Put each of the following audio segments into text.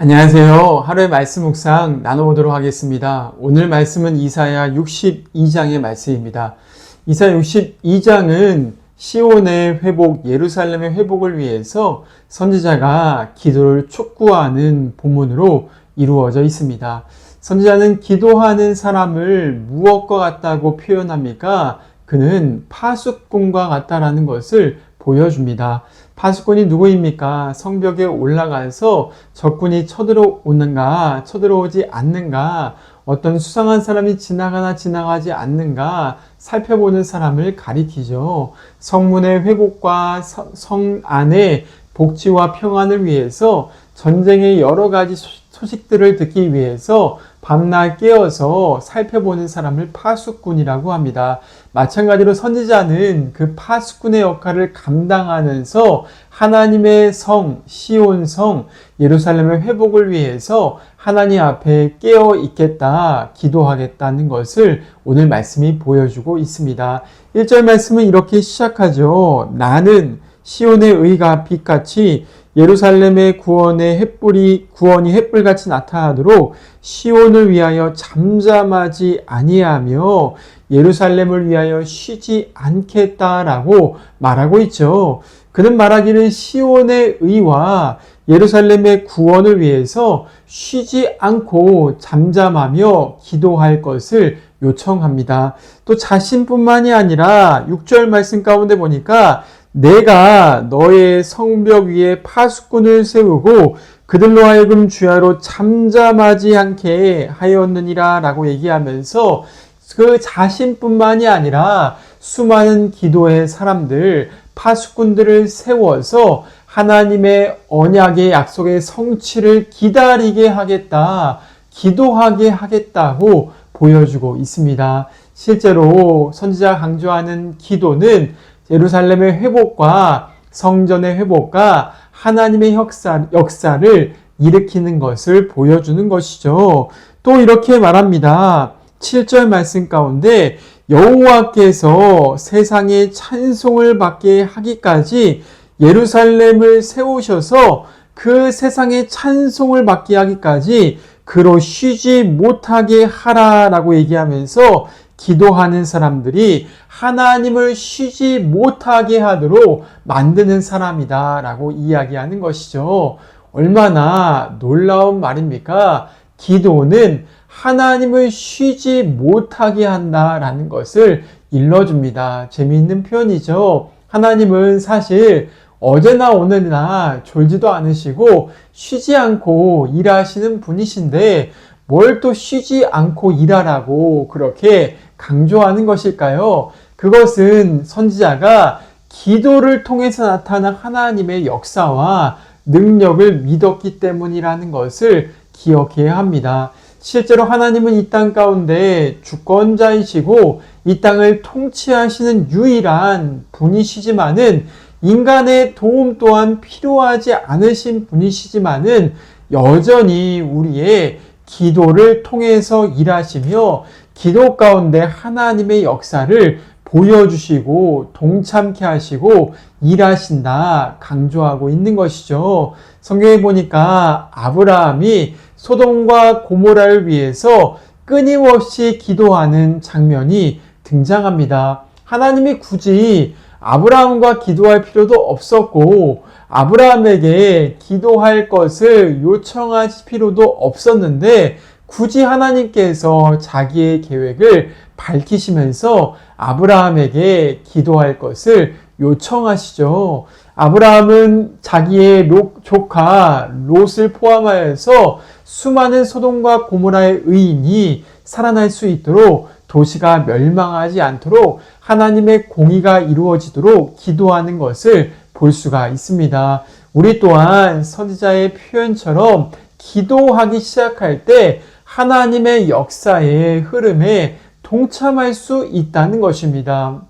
안녕하세요. 하루의 말씀 묵상 나눠보도록 하겠습니다. 오늘 말씀은 이사야 62장의 말씀입니다. 이사야 62장은 시온의 회복, 예루살렘의 회복을 위해서 선지자가 기도를 촉구하는 본문으로 이루어져 있습니다. 선지자는 기도하는 사람을 무엇과 같다고 표현합니까? 그는 파수꾼과 같다라는 것을 보여줍니다. 파수꾼이 누구입니까? 성벽에 올라가서 적군이 쳐들어오는가, 쳐들어오지 않는가, 어떤 수상한 사람이 지나가나 지나가지 않는가 살펴보는 사람을 가리키죠. 성문의 회복과 성 안의 복지와 평안을 위해서 전쟁의 여러 가지 소식들을 듣기 위해서 밤낮 깨어서 살펴보는 사람을 파수꾼이라고 합니다. 마찬가지로 선지자는 그 파수꾼의 역할을 감당하면서 하나님의 성, 시온성, 예루살렘의 회복을 위해서 하나님 앞에 깨어 있겠다, 기도하겠다는 것을 오늘 말씀이 보여주고 있습니다. 1절 말씀은 이렇게 시작하죠. 나는 시온의 의가 빛같이 예루살렘의 구원의 햇불이 구원이 햇불같이 나타나도록 시온을 위하여 잠잠하지 아니하며 예루살렘을 위하여 쉬지 않겠다라고 말하고 있죠. 그는 말하기를 시온의 의와 예루살렘의 구원을 위해서 쉬지 않고 잠잠하며 기도할 것을 요청합니다. 또 자신뿐만이 아니라 6절 말씀 가운데 보니까 내가 너의 성벽 위에 파수꾼을 세우고 그들로 하여금 주야로 잠잠하지 않게 하였느니라 라고 얘기하면서 그 자신뿐만이 아니라 수많은 기도의 사람들, 파수꾼들을 세워서 하나님의 언약의 약속의 성취를 기다리게 하겠다, 기도하게 하겠다고 보여주고 있습니다. 실제로 선지자 강조하는 기도는 예루살렘의 회복과 성전의 회복과 하나님의 역사, 역사를 일으키는 것을 보여주는 것이죠. 또 이렇게 말합니다. 7절 말씀 가운데 여호와께서 세상에 찬송을 받게 하기까지 예루살렘을 세우셔서 그 세상에 찬송을 받게 하기까지 그로 쉬지 못하게 하라라고 얘기하면서 기도하는 사람들이 하나님을 쉬지 못하게 하도록 만드는 사람이다 라고 이야기하는 것이죠. 얼마나 놀라운 말입니까? 기도는 하나님을 쉬지 못하게 한다라는 것을 일러줍니다. 재미있는 표현이죠. 하나님은 사실 어제나 오늘이나 졸지도 않으시고 쉬지 않고 일하시는 분이신데 뭘 또 쉬지 않고 일하라고 그렇게 강조하는 것일까요? 그것은 선지자가 기도를 통해서 나타난 하나님의 역사와 능력을 믿었기 때문이라는 것을 기억해야 합니다. 실제로 하나님은 이 땅 가운데 주권자이시고 이 땅을 통치하시는 유일한 분이시지만은 인간의 도움 또한 필요하지 않으신 분이시지만은 여전히 우리의 기도를 통해서 일하시며 기도 가운데 하나님의 역사를 보여주시고 동참케 하시고 일하신다 강조하고 있는 것이죠. 성경에 보니까 아브라함이 소돔과 고모라를 위해서 끊임없이 기도하는 장면이 등장합니다. 하나님이 굳이 아브라함과 기도할 필요도 없었고 아브라함에게 기도할 것을 요청할 필요도 없었는데 굳이 하나님께서 자기의 계획을 밝히시면서 아브라함에게 기도할 것을 요청하시죠. 아브라함은 자기의 조카 롯을 포함하여서 수많은 소돔과 고모라의 의인이 살아날 수 있도록 도시가 멸망하지 않도록 하나님의 공의가 이루어지도록 기도하는 것을 볼 수가 있습니다. 우리 또한 선지자의 표현처럼 기도하기 시작할 때 하나님의 역사의 흐름에 동참할 수 있다는 것입니다.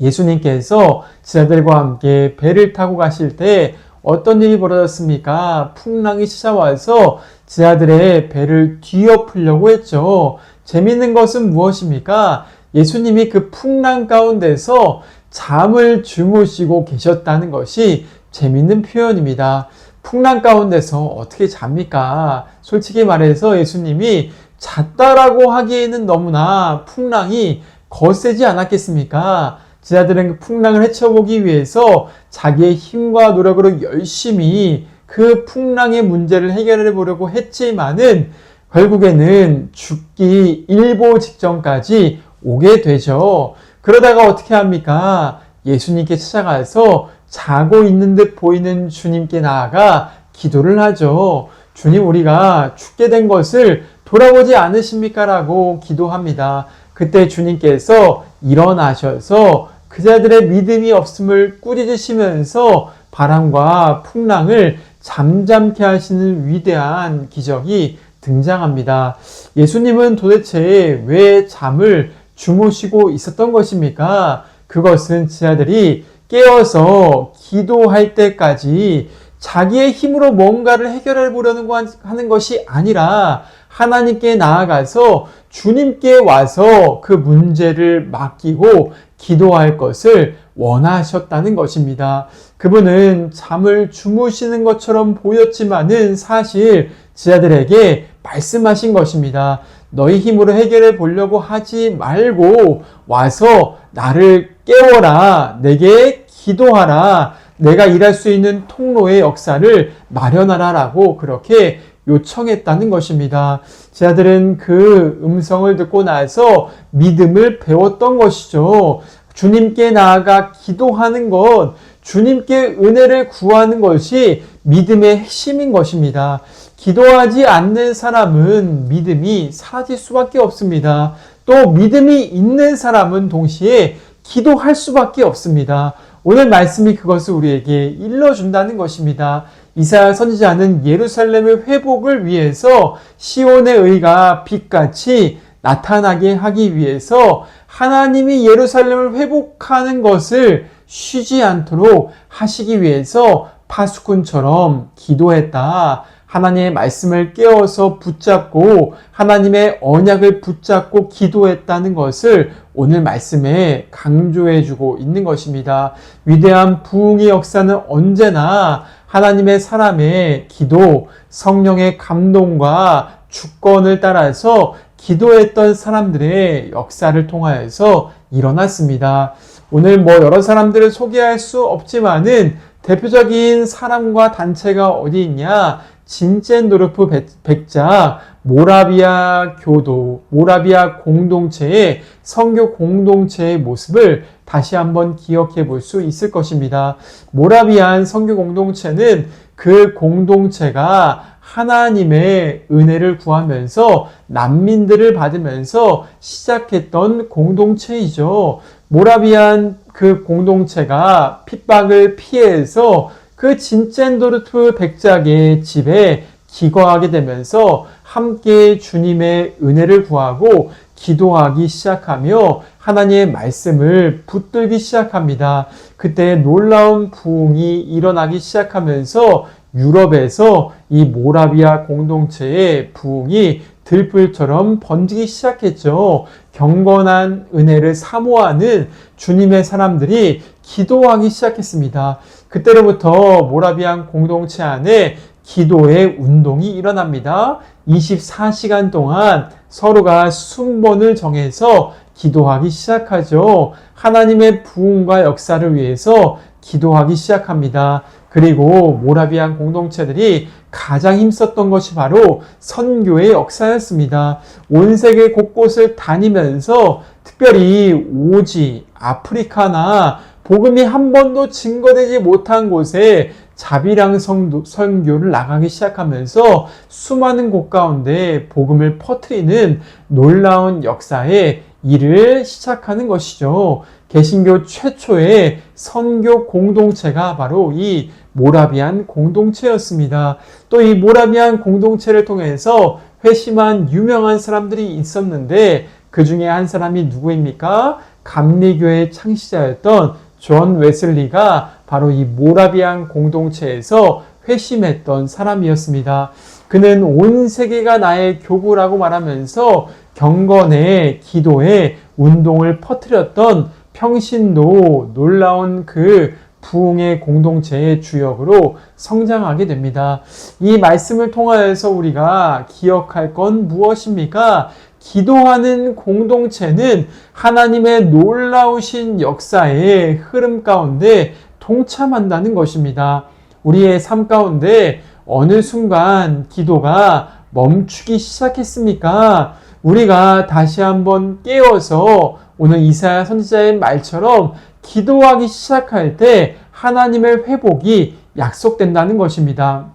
예수님께서 제자들과 함께 배를 타고 가실 때 어떤 일이 벌어졌습니까? 풍랑이 찾아와서 제자들의 배를 뒤엎으려고 했죠. 재밌는 것은 무엇입니까? 예수님이 그 풍랑 가운데서 잠을 주무시고 계셨다는 것이 재밌는 표현입니다. 풍랑 가운데서 어떻게 잡니까? 솔직히 말해서 예수님이 잤다라고 하기에는 너무나 풍랑이 거세지 않았겠습니까? 제자들은 그 풍랑을 헤쳐보기 위해서 자기의 힘과 노력으로 열심히 그 풍랑의 문제를 해결해 보려고 했지만은 결국에는 죽기 일보 직전까지 오게 되죠. 그러다가 어떻게 합니까? 예수님께 찾아가서 자고 있는 듯 보이는 주님께 나아가 기도를 하죠. 주님, 우리가 죽게 된 것을 돌아보지 않으십니까? 라고 기도합니다. 그때 주님께서 일어나셔서 그 자들의 믿음이 없음을 꾸짖으시면서 바람과 풍랑을 잠잠케 하시는 위대한 기적이 등장합니다. 예수님은 도대체 왜 잠을 주무시고 있었던 것입니까? 그것은 지하들이 깨어서 기도할 때까지 자기의 힘으로 뭔가를 해결해 보려는 것이 아니라 하나님께 나아가서 주님께 와서 그 문제를 맡기고 기도할 것을 원하셨다는 것입니다. 그분은 잠을 주무시는 것처럼 보였지만은 사실 지하들에게 말씀하신 것입니다. 너희 힘으로 해결해 보려고 하지 말고 와서 나를 깨워라. 내게 기도하라. 내가 일할 수 있는 통로의 역사를 마련하라. 라고 그렇게 요청했다는 것입니다. 제 아들은 그 음성을 듣고 나서 믿음을 배웠던 것이죠. 주님께 나아가 기도하는 것, 주님께 은혜를 구하는 것이 믿음의 핵심인 것입니다. 기도하지 않는 사람은 믿음이 사라질 수밖에 없습니다. 또 믿음이 있는 사람은 동시에 기도할 수밖에 없습니다. 오늘 말씀이 그것을 우리에게 일러준다는 것입니다. 이사야 선지자는 예루살렘의 회복을 위해서 시온의 의가 빛같이 나타나게 하기 위해서 하나님이 예루살렘을 회복하는 것을 쉬지 않도록 하시기 위해서 파수꾼처럼 기도했다. 하나님의 말씀을 깨워서 붙잡고 하나님의 언약을 붙잡고 기도했다는 것을 오늘 말씀에 강조해 주고 있는 것입니다. 위대한 부흥의 역사는 언제나 하나님의 사람의 기도, 성령의 감동과 주권을 따라서 기도했던 사람들의 역사를 통하여서 일어났습니다. 오늘 뭐 여러 사람들을 소개할 수 없지만은 대표적인 사람과 단체가 어디 있냐? 진젠도르프 백작 모라비아 교도, 모라비아 공동체의 성교 공동체의 모습을 다시 한번 기억해 볼 수 있을 것입니다. 모라비안 성교 공동체는 그 공동체가 하나님의 은혜를 구하면서 난민들을 받으면서 시작했던 공동체이죠. 모라비안 그 공동체가 핍박을 피해서 그 진첸도르트 백작의 집에 기거하게 되면서 함께 주님의 은혜를 구하고 기도하기 시작하며 하나님의 말씀을 붙들기 시작합니다. 그때 놀라운 부흥이 일어나기 시작하면서 유럽에서 이 모라비아 공동체의 부흥이 들불처럼 번지기 시작했죠. 경건한 은혜를 사모하는 주님의 사람들이 기도하기 시작했습니다. 그때로부터 모라비안 공동체 안에 기도의 운동이 일어납니다. 24시간 동안 서로가 순번을 정해서 기도하기 시작하죠. 하나님의 부흥과 역사를 위해서 기도하기 시작합니다. 그리고 모라비안 공동체들이 가장 힘썼던 것이 바로 선교의 역사였습니다. 온 세계 곳곳을 다니면서 특별히 오지, 아프리카나 복음이 한 번도 증거되지 못한 곳에 자비랑 선교를 나가기 시작하면서 수많은 곳 가운데 복음을 퍼뜨리는 놀라운 역사에 일을 시작하는 것이죠. 개신교 최초의 선교 공동체가 바로 이 모라비안 공동체였습니다. 또 이 모라비안 공동체를 통해서 회심한 유명한 사람들이 있었는데 그 중에 한 사람이 누구입니까? 감리교의 창시자였던 존 웨슬리가 바로 이 모라비안 공동체에서 회심했던 사람이었습니다. 그는 온 세계가 나의 교구라고 말하면서 경건의 기도의 운동을 퍼뜨렸던 평신도 놀라운 그 부흥의 공동체의 주역으로 성장하게 됩니다. 이 말씀을 통하여서 우리가 기억할 건 무엇입니까? 기도하는 공동체는 하나님의 놀라우신 역사의 흐름 가운데 동참한다는 것입니다. 우리의 삶 가운데 어느 순간 기도가 멈추기 시작했습니까? 우리가 다시 한번 깨어서 오늘 이사야 선지자의 말처럼 기도하기 시작할 때 하나님의 회복이 약속된다는 것입니다.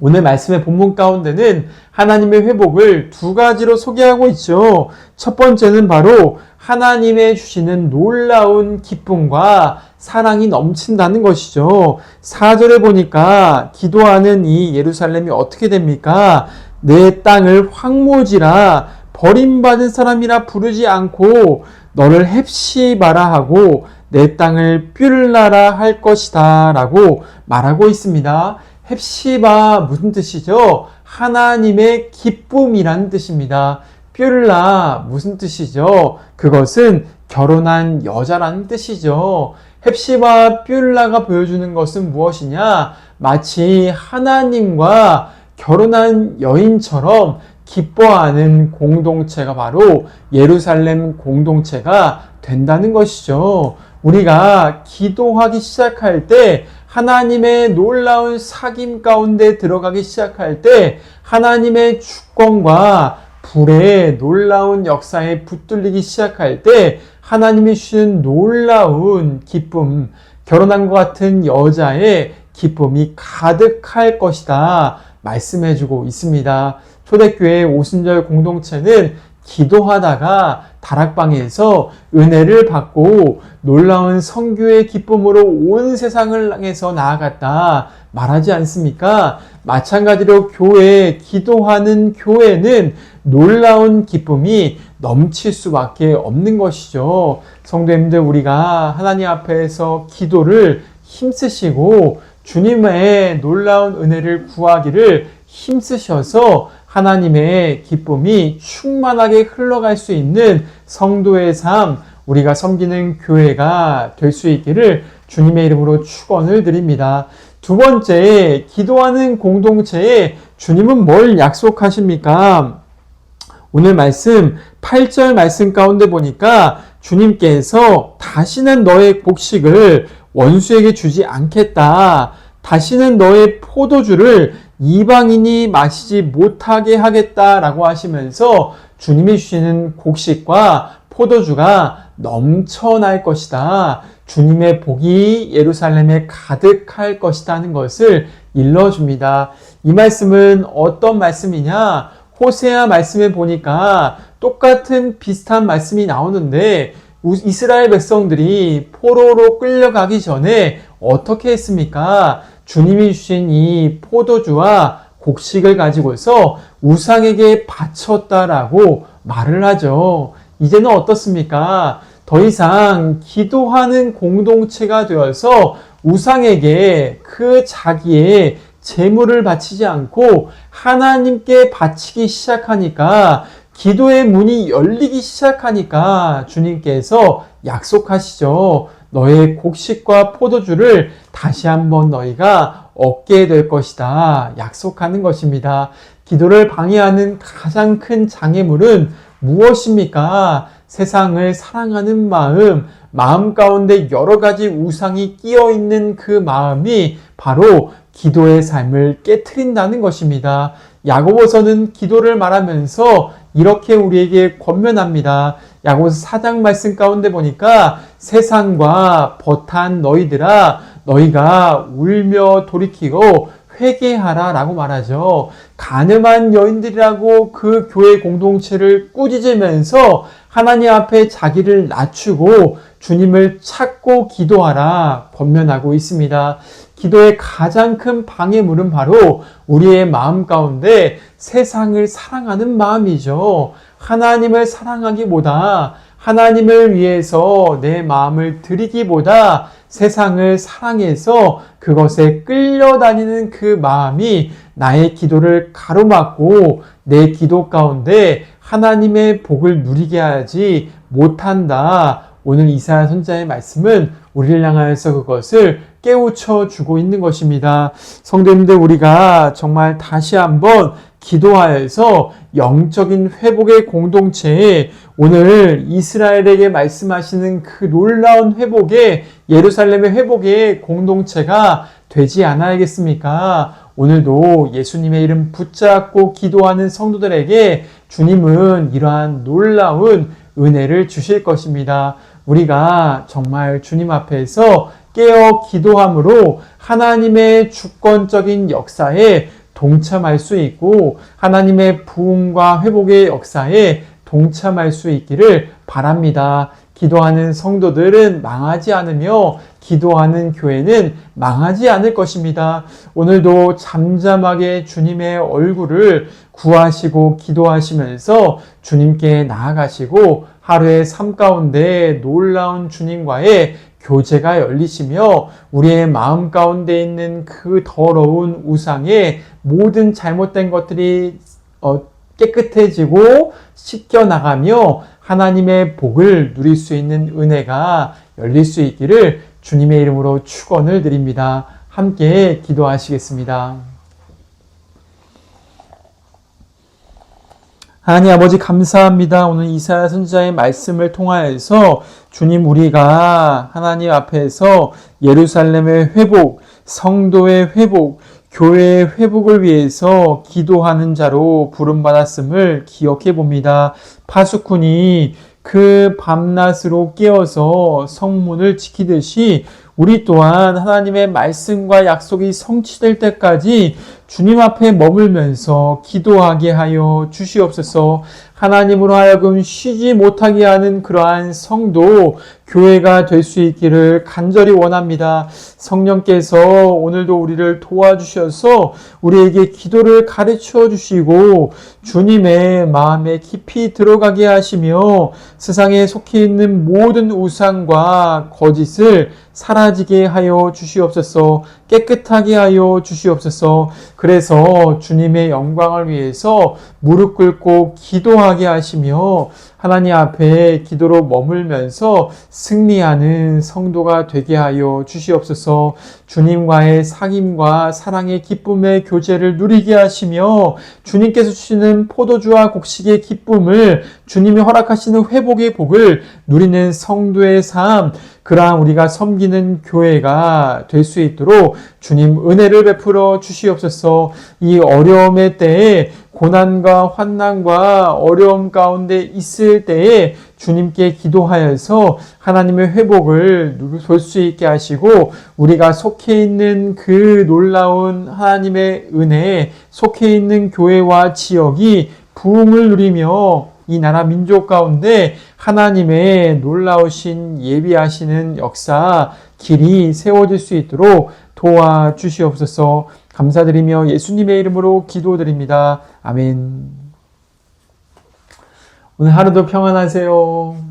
오늘 말씀의 본문 가운데는 하나님의 회복을 두 가지로 소개하고 있죠. 첫 번째는 바로 하나님의 주시는 놀라운 기쁨과 사랑이 넘친다는 것이죠. 4절에 보니까 기도하는 이 예루살렘이 어떻게 됩니까? 내 땅을 황무지라 버림받은 사람이라 부르지 않고 너를 헵시바라 하고 내 땅을 뷸라라 할 것이다 라고 말하고 있습니다. 헵시바 무슨 뜻이죠? 하나님의 기쁨이란 뜻입니다. 뷸라 무슨 뜻이죠? 그것은 결혼한 여자라는 뜻이죠. 헵시바 뷸라가 보여주는 것은 무엇이냐? 마치 하나님과 결혼한 여인처럼 기뻐하는 공동체가 바로 예루살렘 공동체가 된다는 것이죠. 우리가 기도하기 시작할 때 하나님의 놀라운 사귐 가운데 들어가기 시작할 때 하나님의 주권과 불의 놀라운 역사에 붙들리기 시작할 때 하나님이 주신 놀라운 기쁨, 결혼한 것 같은 여자의 기쁨이 가득할 것이다. 말씀해주고 있습니다. 초대교회 오순절 공동체는 기도하다가 다락방에서 은혜를 받고 놀라운 성교의 기쁨으로 온 세상을 향해서 나아갔다 말하지 않습니까? 마찬가지로 교회, 기도하는 교회는 놀라운 기쁨이 넘칠 수밖에 없는 것이죠. 성도님들, 우리가 하나님 앞에서 기도를 힘쓰시고 주님의 놀라운 은혜를 구하기를 힘쓰셔서 하나님의 기쁨이 충만하게 흘러갈 수 있는 성도의 삶, 우리가 섬기는 교회가 될 수 있기를 주님의 이름으로 축원을 드립니다. 두 번째, 기도하는 공동체에 주님은 뭘 약속하십니까? 오늘 말씀 8절 말씀 가운데 보니까 주님께서 다시는 너의 곡식을 원수에게 주지 않겠다. 다시는 너의 포도주를 이방인이 마시지 못하게 하겠다라고 하시면서 주님이 주시는 곡식과 포도주가 넘쳐날 것이다. 주님의 복이 예루살렘에 가득할 것이다 하는 것을 일러줍니다. 이 말씀은 어떤 말씀이냐? 호세아 말씀에 보니까 똑같은 비슷한 말씀이 나오는데 이스라엘 백성들이 포로로 끌려가기 전에 어떻게 했습니까? 주님이 주신 이 포도주와 곡식을 가지고서 우상에게 바쳤다라고 말을 하죠. 이제는 어떻습니까? 더 이상 기도하는 공동체가 되어서 우상에게 그 자기의 재물을 바치지 않고 하나님께 바치기 시작하니까 기도의 문이 열리기 시작하니까 주님께서 약속하시죠. 너의 곡식과 포도주를 다시 한번 너희가 얻게 될 것이다. 약속하는 것입니다. 기도를 방해하는 가장 큰 장애물은 무엇입니까? 세상을 사랑하는 마음, 마음 가운데 여러 가지 우상이 끼어 있는 그 마음이 바로 기도의 삶을 깨뜨린다는 것입니다. 야고보서는 기도를 말하면서 이렇게 우리에게 권면합니다. 야고보서 4장 말씀 가운데 보니까 세상과 버탄 너희들아 너희가 울며 돌이키고 회개하라 라고 말하죠. 가늠한 여인들이라고 그 교회 공동체를 꾸짖으면서 하나님 앞에 자기를 낮추고 주님을 찾고 기도하라 권면하고 있습니다. 기도의 가장 큰 방해물은 바로 우리의 마음 가운데 세상을 사랑하는 마음이죠. 하나님을 사랑하기보다 하나님을 위해서 내 마음을 드리기보다 세상을 사랑해서 그것에 끌려다니는 그 마음이 나의 기도를 가로막고 내 기도 가운데 하나님의 복을 누리게 하지 못한다. 오늘 이사야 선자의 말씀은 우리를 향하여서 그것을 깨우쳐 주고 있는 것입니다. 성도님들 우리가 정말 다시 한번 기도하여서 영적인 회복의 공동체에 오늘 이스라엘에게 말씀하시는 그 놀라운 회복의 예루살렘의 회복의 공동체가 되지 않아야겠습니까? 오늘도 예수님의 이름 붙잡고 기도하는 성도들에게 주님은 이러한 놀라운 은혜를 주실 것입니다. 우리가 정말 주님 앞에서 깨어 기도함으로 하나님의 주권적인 역사에 동참할 수 있고 하나님의 부흥과 회복의 역사에 동참할 수 있기를 바랍니다. 기도하는 성도들은 망하지 않으며 기도하는 교회는 망하지 않을 것입니다. 오늘도 잠잠하게 주님의 얼굴을 구하시고 기도하시면서 주님께 나아가시고 하루의 삶 가운데 놀라운 주님과의 교제가 열리시며 우리의 마음 가운데 있는 그 더러운 우상의 모든 잘못된 것들이 어, 깨끗해지고 씻겨 나가며 하나님의 복을 누릴 수 있는 은혜가 열릴 수 있기를 주님의 이름으로 축원을 드립니다. 함께 기도하시겠습니다. 하나님 아버지 감사합니다. 오늘 이사야 선지자의 말씀을 통하여서 주님 우리가 하나님 앞에서 예루살렘의 회복, 성도의 회복, 교회의 회복을 위해서 기도하는 자로 부름받았음을 기억해 봅니다. 파수꾼이 그 밤낮으로 깨어서 성문을 지키듯이 우리 또한 하나님의 말씀과 약속이 성취될 때까지 주님 앞에 머물면서 기도하게 하여 주시옵소서 하나님으로 하여금 쉬지 못하게 하는 그러한 성도, 교회가 될 수 있기를 간절히 원합니다. 성령께서 오늘도 우리를 도와주셔서 우리에게 기도를 가르쳐 주시고 주님의 마음에 깊이 들어가게 하시며 세상에 속해 있는 모든 우상과 거짓을 사라지게 하여 주시옵소서 깨끗하게 하여 주시옵소서. 그래서 주님의 영광을 위해서 무릎 꿇고 기도하게 하시며 하나님 앞에 기도로 머물면서 승리하는 성도가 되게 하여 주시옵소서. 주님과의 사귐과 사랑의 기쁨의 교제를 누리게 하시며 주님께서 주시는 포도주와 곡식의 기쁨을 주님이 허락하시는 회복의 복을 누리는 성도의 삶 그러한 우리가 섬기는 교회가 될 수 있도록 주님 은혜를 베풀어 주시옵소서. 이 어려움의 때에 고난과 환난과 어려움 가운데 있을 때에 주님께 기도하여서 하나님의 회복을 볼 수 있게 하시고 우리가 속해 있는 그 놀라운 하나님의 은혜에 속해 있는 교회와 지역이 부흥을 누리며 이 나라 민족 가운데 하나님의 놀라우신 예비하시는 역사 길이 세워질 수 있도록 도와주시옵소서 감사드리며 예수님의 이름으로 기도드립니다. 아멘. 오늘 하루도 평안하세요.